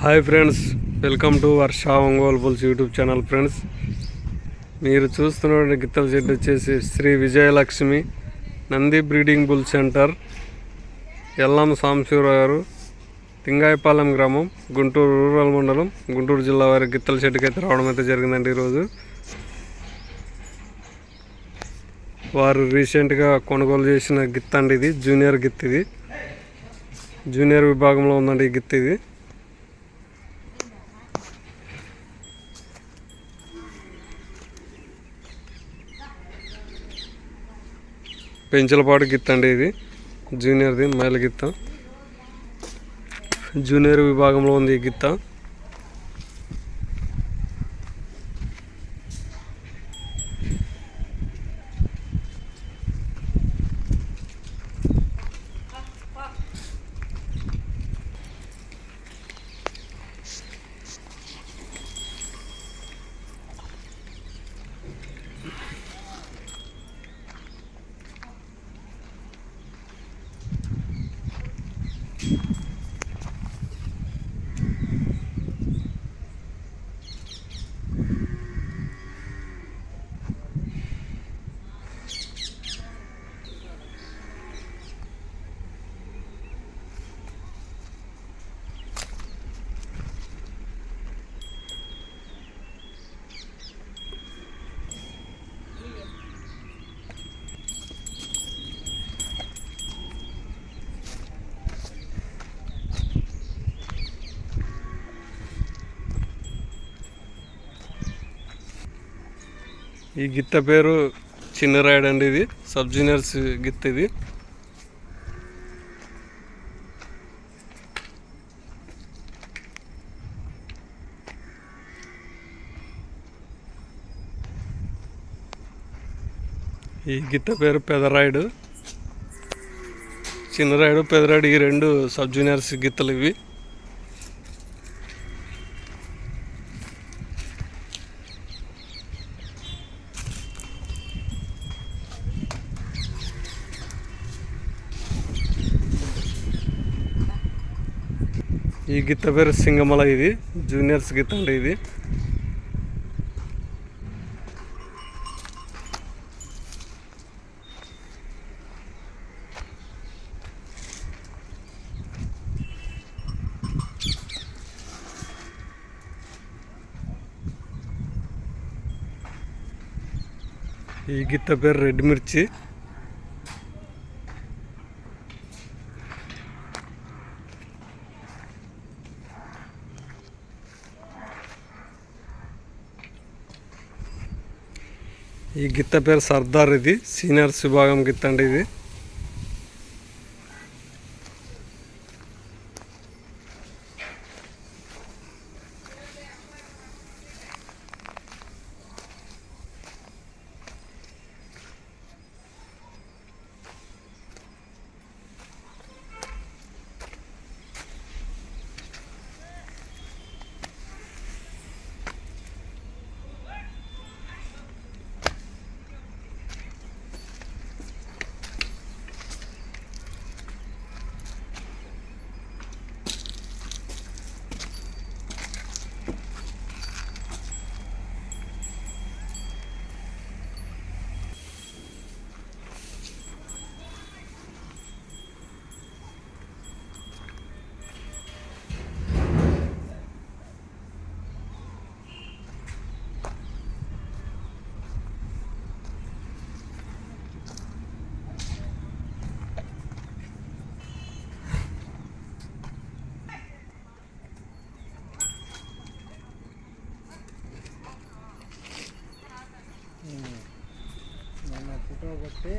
Hi friends welcome to Varsha Ongole bulls YouTube channel friends మీరు చూస్తున్న గిత్తల చెట్టు వచ్చేసి Shri Vijayalakshmi Nandi breeding bull centre Ellam Samsivarao garu Thingayapalem గ్రామం Guntur rural మండలం గుంటూరు జిల్లా వారి గిత్తల చెట్టుకి అయితే రావడం అయితే జరిగిందండి ఈరోజు. వారు రీసెంట్గా కొనుగోలు చేసిన గిత్త అండి ఇది జూనియర్ గిత్ ఇది జూనియర్ విభాగంలో ఉందండి ఈ గిత్ ఇది పెంచలపాటు గిత్త అండి ఇది. జూనియర్ది మైల గిత్త. జూనియర్ విభాగంలో ఉంది ఈ గిత్త. ఈ గిత్త పేరు చిన్న రాయుడు అండి ఇది. సబ్ జూనియర్స్ గిత్త ఇది. ఈ గిత్త పేరు పెదరాయుడు చిన్నరాయుడు పెదరాయుడు ఈ రెండు సబ్ జూనియర్స్ గిత్తలు ఇవి. ఈ గిత్త పేరు సింగమల ఇది జూనియర్స్ గిత్త అండి ఇది ఈ గిత్త పేరు రెడ్ మిర్చి ఈ గిత్త పేరు సర్దార్ ఇది. సీనియర్స్ విభాగం గిత్త అండి ఇది. ఫోటో కొట్టి